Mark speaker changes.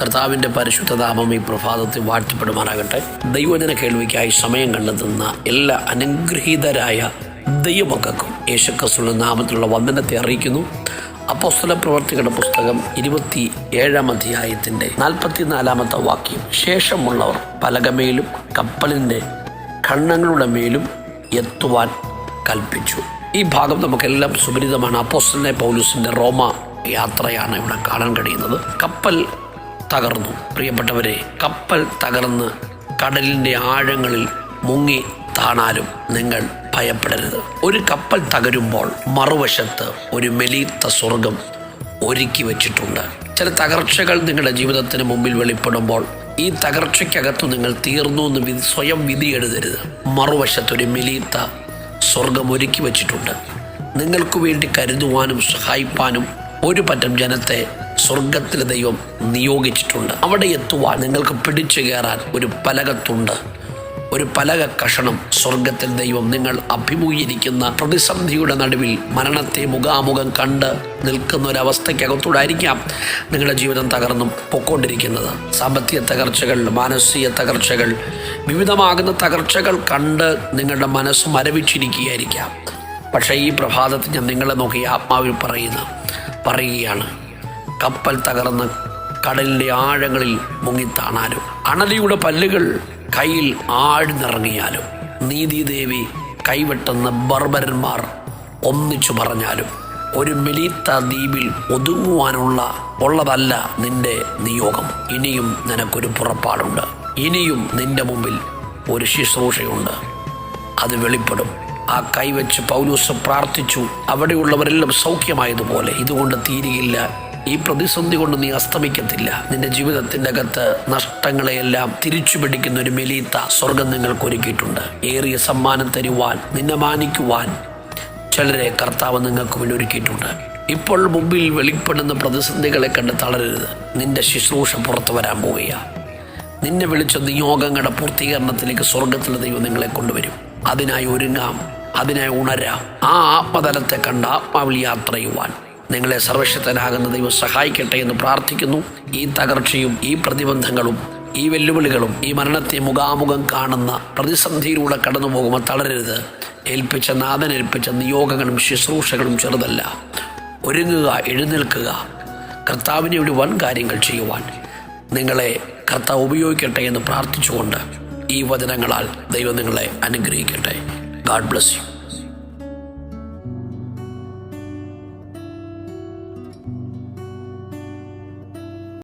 Speaker 1: കർത്താവിന്റെ പരിശുദ്ധതാപം ഈ പ്രഭാതത്തിൽ വാഴ്ത്തപ്പെടുമാറാകട്ടെ. ദൈവജന കേൾവിക്കായി സമയം കണ്ടെത്തുന്ന എല്ലാ അനുഗ്രഹീതരായ ദൈവമക്കൾക്കും യേശുക്രിസ്തുവിന്റെ നാമത്തിലുള്ള വന്ദനത്തെ അറിയിക്കുന്നു. അപ്പോസ്തല പ്രവർത്തികളുടെ പുസ്തകം ഇരുപത്തി ഏഴാം അധ്യായത്തിന്റെ നാൽപ്പത്തിനാലാമത്തെ വാക്യം. ശേഷമുള്ളവർ പലകമേലും കപ്പലിന്റെ കണ്ണങ്ങളുടെ മേലും എത്തുവാൻ കൽപ്പിച്ചു. ഈ ഭാഗം നമുക്കെല്ലാം സുപരിതമാണ് അപ്പോസ്റ്റലിനെ പൗലൂസിന്റെ റോമ യാത്രയാണ് ഇവിടെ കാണാൻ കഴിയുന്നത്. കപ്പൽ തകർന്നു. പ്രിയപ്പെട്ടവരെ കപ്പൽ തകർന്ന് കടലിന്റെ ആഴങ്ങളിൽ മുങ്ങി താണാലും നിങ്ങൾ ഭയപ്പെടരുത്. ഒരു കപ്പൽ തകരുമ്പോൾ മറുവശത്ത് ഒരു മെലീത്ത സ്വർഗം ഒരുക്കി വച്ചിട്ടുണ്ട്. ചില തകർച്ചകൾ നിങ്ങളുടെ ജീവിതത്തിന് മുമ്പിൽ വെളിപ്പെടുമ്പോൾ ഈ തകർച്ചയ്ക്കകത്ത് നിങ്ങൾ തീർന്നു എന്ന് സ്വയം വിധി എഴുതരുത്. മറുവശത്ത് ഒരു മെലീത്ത സ്വർഗം ഒരുക്കി വച്ചിട്ടുണ്ട്. നിങ്ങൾക്ക് വേണ്ടി കരുതുവാനും സഹായിപ്പാനും ഒരു പറ്റം ജനത്തെ സ്വർഗത്തിലെ ദൈവം നിയോഗിച്ചിട്ടുണ്ട്. അവിടെ എത്തുവാൻ നിങ്ങൾക്ക് പിടിച്ചു കയറാൻ ഒരു പലകത്തുണ്ട്. ഒരു പലക കഷണം സ്വർഗത്തിൽ ദൈവം നിങ്ങൾ അഭിമുഖീകരിക്കുന്ന പ്രതിസന്ധിയുടെ നടുവിൽ മരണത്തെ മുഖാമുഖം കണ്ട് നിൽക്കുന്ന ഒരവസ്ഥയ്ക്കകത്തൂടായിരിക്കാം നിങ്ങളുടെ ജീവിതം തകർന്നും പൊക്കോണ്ടിരിക്കുന്നത്. സാമ്പത്തിക തകർച്ചകൾ മാനസിക തകർച്ചകൾ വിവിധമാകുന്ന തകർച്ചകൾ കണ്ട് നിങ്ങളുടെ മനസ്സ് മരവിച്ചിരിക്കുകയായിരിക്കാം. പക്ഷേ ഈ പ്രഭാതത്തിൽ ഞാൻ നിങ്ങളെ നോക്കി ആത്മാവിൽ പറയുന്ന പറയുകയാണ് കപ്പൽ തകർന്ന് കടലിന്റെ ആഴങ്ങളിൽ മുങ്ങിത്താണാലും. അണലിയുടെ പല്ലുകൾ കയ്യിൽ ആഴ്ന്നിറങ്ങിയാലും. നീതിദേവി കൈവെട്ടുന്ന ബർബരന്മാർ ഒന്നിച്ചു പറഞ്ഞാലും ഒരു മെലീത്ത ദ്വീപിൽ ഒതുങ്ങുവാനുള്ള ഉള്ളതല്ല നിന്റെ നിയോഗം. ഇനിയും നിനക്കൊരു പുറപ്പാടുണ്ട്. ഇനിയും നിന്റെ മുമ്പിൽ ഒരു ശുശ്രൂഷയുണ്ട്. അത് വെളിപ്പെടും. ആ കൈവച്ച് പൗലൂസ് പ്രാർത്ഥിച്ചു അവിടെയുള്ളവരെല്ലാം സൗഖ്യമായതുപോലെ. ഇതുകൊണ്ട് തീരുകയില്ല. ഈ പ്രതിസന്ധി കൊണ്ട് നീ അസ്തമിക്കത്തില്ല. നിന്റെ ജീവിതത്തിന്റെ അകത്ത് നഷ്ടങ്ങളെയെല്ലാം തിരിച്ചു പിടിക്കുന്ന ഒരു മെലീത്ത സ്വർഗം നിങ്ങൾക്ക് ഒരുക്കിയിട്ടുണ്ട്. ഏറിയ സമ്മാനം തരുവാൻ നിന്നെ മാനിക്കുവാൻ ചിലരെ കർത്താവ് നിങ്ങൾക്ക് മുന്നിൽ ഒരുക്കിയിട്ടുണ്ട്. ഇപ്പോൾ മുമ്പിൽ വെളിപ്പെടുന്ന പ്രതിസന്ധികളെ കണ്ട് തളരരുത്. നിന്റെ ശുശ്രൂഷ പുറത്തു വരാൻ പോവുകയാണ് നിന്നെ വിളിച്ച നിയോഗങ്ങളുടെ പൂർത്തീകരണത്തിലേക്ക് സ്വർഗത്തിലെ ദൈവം നിങ്ങളെ കൊണ്ടുവരും. അതിനായി ഒരുങ്ങാം അതിനായി ഉണരാം. ആ ആത്മതലത്തെ കണ്ട് ആത്മാവിൽ യാത്ര ചെയ്യുവാൻ. നിങ്ങളെ സർവശക്തനാകുന്ന ദൈവം സഹായിക്കട്ടെ എന്ന് പ്രാർത്ഥിക്കുന്നു. ഈ തകർച്ചയും ഈ പ്രതിബന്ധങ്ങളും ഈ വെല്ലുവിളികളും ഈ മരണത്തെ മുഖാമുഖം കാണുന്ന പ്രതിസന്ധിയിലൂടെ കടന്നു പോകുമ്പോൾ തളരരുത്. ഏൽപ്പിച്ച നാഥൻ ഏൽപ്പിച്ച നിയോഗങ്ങളും ശുശ്രൂഷകളും ചെറുതല്ല. ഒരുങ്ങുക എഴുന്നേൽക്കുക. കർത്താവിനെ ഒരു വൻ കാര്യങ്ങൾ ചെയ്യുവാൻ നിങ്ങളെ കർത്താവ് ഉപയോഗിക്കട്ടെ എന്ന് പ്രാർത്ഥിച്ചുകൊണ്ട് ഈ വചനങ്ങളാൽ ദൈവം നിങ്ങളെ അനുഗ്രഹിക്കട്ടെ. God bless you